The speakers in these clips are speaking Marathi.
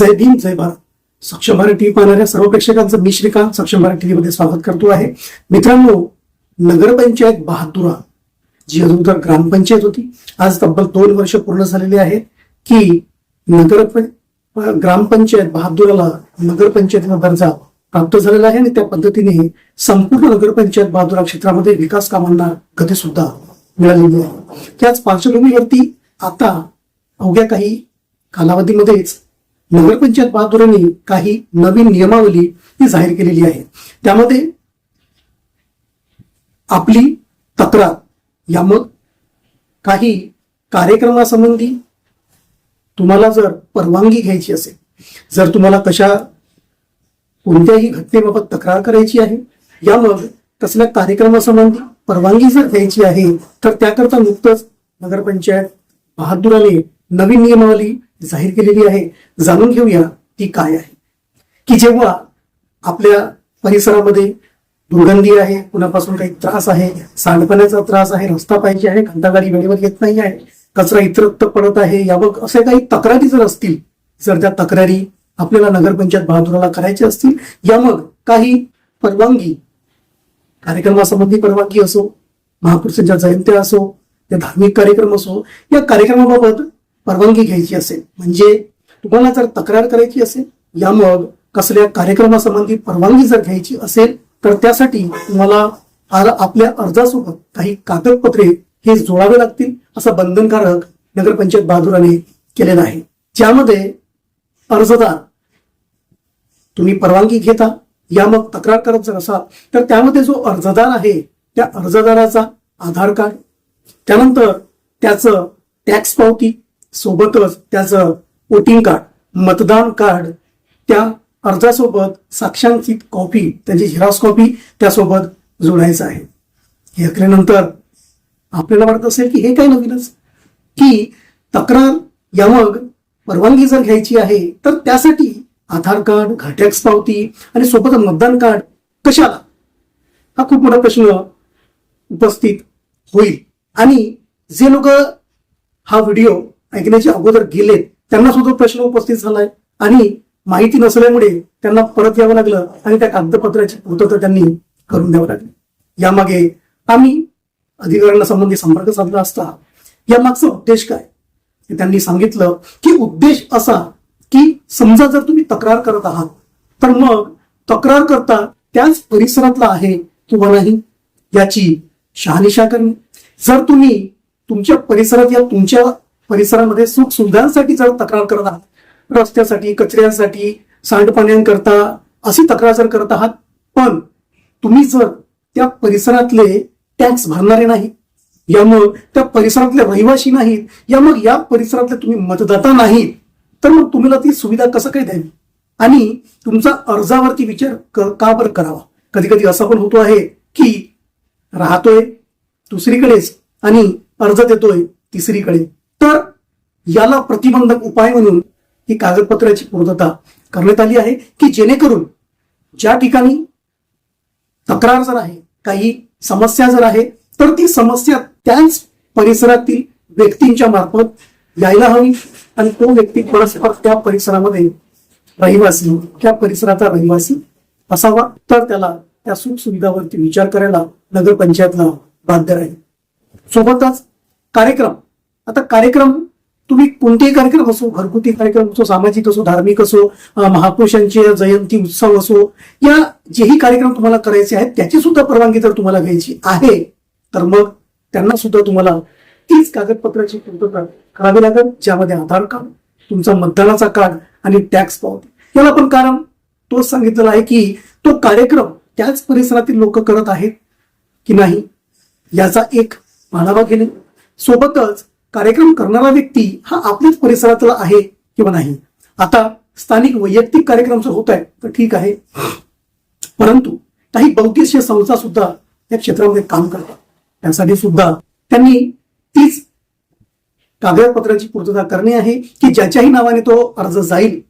जय भीम जय भारत सक्षम भारत टीव्ही पाहणाऱ्या सर्व प्रेक्षकांचं मी श्रीकांत सक्षम भारत टीव्ही मध्ये स्वागत करतो आहे. मित्रांनो नगरपंचायत बहादुरा जी अजून तर ग्रामपंचायत होती आज तब्बल दोन वर्ष पूर्ण झालेली आहेत की नगर ग्रामपंचायत बहादुराला नगरपंचायतीचा दर्जा प्राप्त झालेला आहे आणि त्या पद्धतीने संपूर्ण नगरपंचायत बहादुरा क्षेत्रामध्ये विकास कामांना गती सुद्धा मिळालेली आहे. त्याच पार्श्वभूमीवरती आता अवघ्या काही कालावधीमध्येच नगरपंचायत बहादुरांनी काही नवीन नियमावली ही जाहीर केलेली आहे. त्यामध्ये आपली तक्रार या मग काही कार्यक्रमासंबंधी तुम्हाला जर परवानगी घ्यायची असेल जर तुम्हाला कशा कोणत्याही घटनेबाबत तक्रार करायची आहे या मग कसल्या कार्यक्रमासंबंधी परवानगी जर घ्यायची आहे तर त्याकरता नुकतंच नगरपंचायत बहादुराने नवीन नियमावली जाहीर केलेली आहे. जाणून घेऊया ती काय आहे. की जेव्हा आपल्या परिसरामध्ये दुर्गंधी आहे कुणापासून काही त्रास आहे सांडपाण्याचा त्रास आहे रस्ता पाहिजे आहे घंटागाडी वेळेवर येत नाही आहे कचरा इतरत्र पडत आहे यावर असे काही तक्रारी जर असतील जर त्या तक्रारी आपल्याला नगरपंचायत बहादुराला करायच्या असतील या मग काही परवानगी कार्यक्रमासंबंधी परवानगी असो महापुरुषांच्या जयंत्या असो या धार्मिक कार्यक्रम असो या कार्यक्रमाबाबत परवानगी घ्यायची असेल म्हणजे तुम्हाला जर तक्रार करायची असेल या मग कसल्या कार्यक्रमासंबंधी परवानगी जर घ्यायची असेल तर त्यासाठी तुम्हाला आपल्या अर्जासोबत काही कागदपत्रे हे जोडावे लागतील असं बंधनकारक नगरपंचायत बहादुराने केलेलं आहे. ज्यामध्ये अर्जदार तुम्ही परवानगी घेता या मग तक्रार करत जर असाल तर त्यामध्ये जो अर्जदार आहे त्या अर्जदाराचा आधार कार्ड त्यानंतर त्याचं टॅक्स पावती सोबतच त्याचं वोटिंग कार्ड मतदान कार्ड त्या अर्जासोबत साक्षांकित कॉपी त्याची झेरॉक्स कॉपी त्यासोबत जोडायचं आहे. हे ऐकल्यानंतर आपल्याला वाटत असेल की हे काय नवीनच? की तक्रार या मग परवानगी जर घ्यायची आहे तर त्यासाठी आधार कार्ड घाटॅक्स पावती आणि सोबत मतदान कार्ड कशाला? हा खूप मोठा प्रश्न उपस्थित होईल. आणि जे लोक हा व्हिडिओ ऐकण्याच्या अगोदर गेलेत त्यांना सुद्धा प्रश्न उपस्थित झालाय. आणि माहिती नसल्यामुळे त्यांना परत यावं लागलं आणि त्या कागदपत्राची पूर्तता त्यांनी करून द्यावं लागली. यामागे आम्ही अधिकाऱ्यांना संबंधी संपर्क साधला असता या मागचा उद्देश काय? त्यांनी सांगितलं की उद्देश असा की समजा जर तुम्ही तक्रार करत आहात तर मग तक्रार करता त्याच परिसरातला आहे किंवा नाही याची शहानिशा करणे. जर तुम्ही तुमच्या परिसरात या तुमच्या परिसरामध्ये सुख सुविधांसाठी जर तक्रार करत आहात रस्त्यासाठी कचऱ्यासाठी सांडपाण्यांकरता अशी तक्रार जर करत आहात पण तुम्ही जर त्या परिसरातले टॅक्स भरणारे नाही या मग त्या परिसरातले रहिवासी नाहीत या मग या परिसरातले तुम्ही मतदाता नाहीत तर मग तुम्हाला ती सुविधा कसं काय द्यावी? आणि तुमचा अर्जावरती विचार का बरं करावा? कधी कधी असं पण होतो आहे की राहतोय दुसरीकडेच आणि अर्ज देतोय तिसरीकडे. याला प्रतिबंधक उपाय म्हणून ही कागदपत्राची पूर्तता करण्यात आली आहे की जेणेकरून ज्या ठिकाणी तक्रार जर आहे काही समस्या जर आहे तर ती समस्या त्याच परिसरातील व्यक्तींच्या मार्फत यायला हवी आणि तो व्यक्ती परस्पर त्या परिसरामध्ये रहिवासी त्या परिसराचा रहिवासी असावा. तर त्याला त्या सुखसुविधावरती विचार करायला नगरपंचायतला बाध्य राहील सोबतच कार्यक्रम. आता कार्यक्रम तुम्ही कोणतेही कार्यक्रम असो घरगुती कार्यक्रम असो सामाजिक असो धार्मिक असो महापुरुषांची जयंती उत्सव असो या जेही कार्यक्रम तुम्हाला करायचे आहेत त्याची सुद्धा परवानगी जर तुम्हाला घ्यायची आहे तर मग त्यांना सुद्धा तुम्हाला तीच कागदपत्राची पूर्तता करावी लागेल ज्यामध्ये आधार कार्ड तुमचा मतदानाचा कार्ड आणि टॅक्स पावती. याला पण कारण तोच सांगितलेला आहे की तो कार्यक्रम त्याच परिसरातील लोक करत आहेत की नाही याचा एक आढावा घेणे. सोबतच कार्यक्रम करणारा व्यक्ती हा आपल्याच परिसरातला आहे किंवा नाही? आता स्थानिक वैयक्तिक कार्यक्रम जर होत आहे तर ठीक आहे. परंतु काही बहुद्देशीय संस्था सुद्धा या क्षेत्रामध्ये काम करतात. त्यासाठी सुद्धा त्यांनी तीच कागदपत्राची पूर्तता करणे आहे की ज्याच्याही नावाने तो अर्ज जाईल.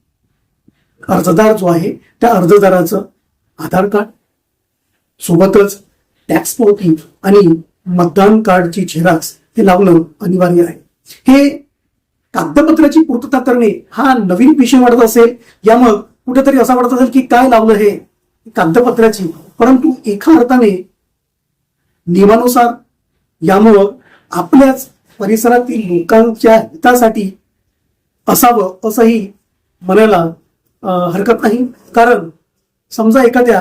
अर्जदार जो आहे त्या अर्जदाराचं आधार कार्ड सोबतच टॅक्स पावती आणि मतदान कार्डची झेराक्स ते लावणं अनिवार्य आहे. हे कागदपत्राची पूर्तता करणे हा नवीन विषय वाटत असेल या मग कुठेतरी असं वाटत असेल की काय लावलं हे? कागदपत्राची. परंतु एका अर्थाने नियमानुसार यामुळं आपल्याच परिसरातील लोकांच्या हितासाठी असावं असंही म्हणायला हरकत नाही. कारण समजा एखाद्या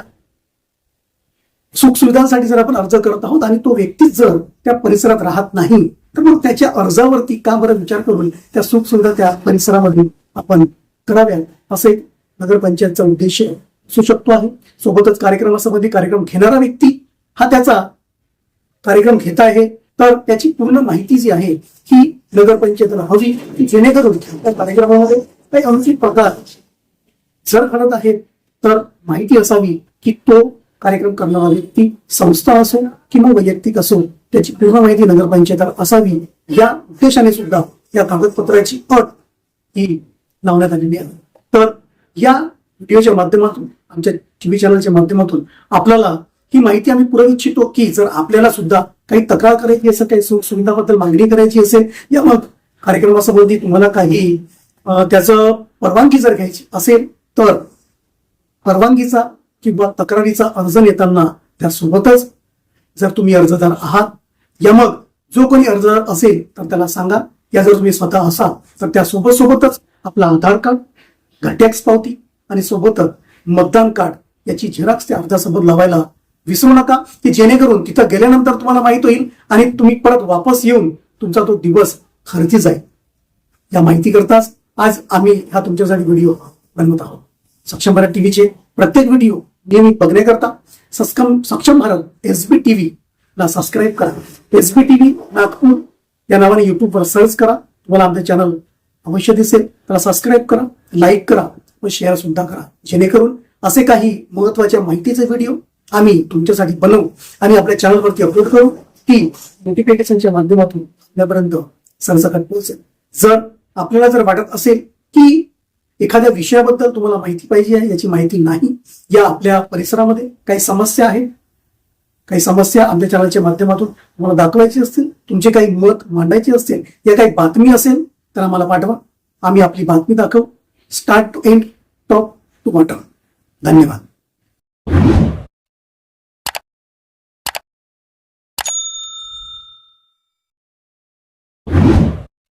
सुखसुविधांसाठी जर आपण अर्ज करत आहोत आणि तो व्यक्तीच जर त्या परिसरात राहत नाही तर मग त्याच्या अर्जावरती का बरं विचार करून त्या सुखसुविधा त्या परिसरामध्ये आपण कराव्यात? असे नगरपंचायतचा उद्देश असू शकतो आहे. सोबतच कार्यक्रमासंबंधी कार्यक्रम घेणारा व्यक्ती हा त्याचा कार्यक्रम घेत आहे. तर त्याची पूर्ण माहिती जी आहे ही नगरपंचायतीला हवी की जेणेकरून त्या कार्यक्रमामध्ये काही अनुचित प्रकार जर घडत आहे तर माहिती असावी की तो कार्यक्रम करणारा व्यक्ती संस्था असो किंवा वैयक्तिक असो त्याची पूर्ण माहिती नगरपंचायतीला असावी या उद्देशाने सुद्धा या कागदपत्राची अट ही लावण्यात आलेली आहे. तर या व्हिडिओच्या माध्यमातून आमच्या टीव्ही चॅनलच्या माध्यमातून आपल्याला ही माहिती आम्ही पुरवू इच्छितो की जर आपल्याला सुद्धा काही तक्रार करायची असेल काही सुख सुविधाबद्दल मागणी करायची असेल या मग कार्यक्रमासंबंधी तुम्हाला काही त्याचं परवानगी जर घ्यायची असेल तर परवानगीचा किंवा तक्रारीचा अर्ज नेताना त्यासोबतच जर तुम्ही अर्जदार आहात या मग जो कोणी अर्जदार असेल तर त्याला सांगा. या जर तुम्ही स्वतः असाल तर त्यासोबत सोबतच आपला आधार कार्ड घटॅक्स पावती आणि सोबतच मतदान कार्ड याची झेरॉक्स त्या अर्जासोबत लावायला विसरू नका की जेणेकरून तिथं गेल्यानंतर तुम्हाला माहीत होईल आणि तुम्ही परत वापस येऊन तुमचा तो दिवस खर्ची जाईल. या माहिती करताच आज आम्ही हा तुमच्यासाठी व्हिडिओ बनवत आहोत. सक्षम भारत टीव्हीचे प्रत्येक व्हिडिओ नेहमी बघण्याकरता सक्षम सक्षम भारत एस बी टीव्ही ला सबस्क्राईब करा. एस बी टीव्ही नागपूर या नावाने युट्यूबवर सर्च करा. तुम्हाला आमचं चॅनल अवश्य दिसेल. त्याला सबस्क्राईब करा लाईक करा व शेअर सुद्धा करा. जेणेकरून असे काही महत्त्वाच्या माहितीचे व्हिडिओ आम्ही तुमच्यासाठी बनवू आणि आपल्या चॅनलवरती अपलोड करू ती नोटिफिकेशनच्या माध्यमातून आपल्यापर्यंत सरसकट पोहोचेल. जर आपल्याला जर वाटत असेल की एखाद्या विषयाबद्दल तुम्हाला माहिती पाहिजे आहे याची माहिती नाही या आपल्या परिसरामध्ये काही समस्या आहेत. काही समस्या आमच्या चॅनलच्या माध्यमातून तुम्हाला दाखवायची असतील तुमचे काही मत मांडायचे असतील या काही बातमी असेल तर आम्हाला पाठवा. आम्ही आपली बातमी दाखवू. Start to end top to bottom धन्यवाद.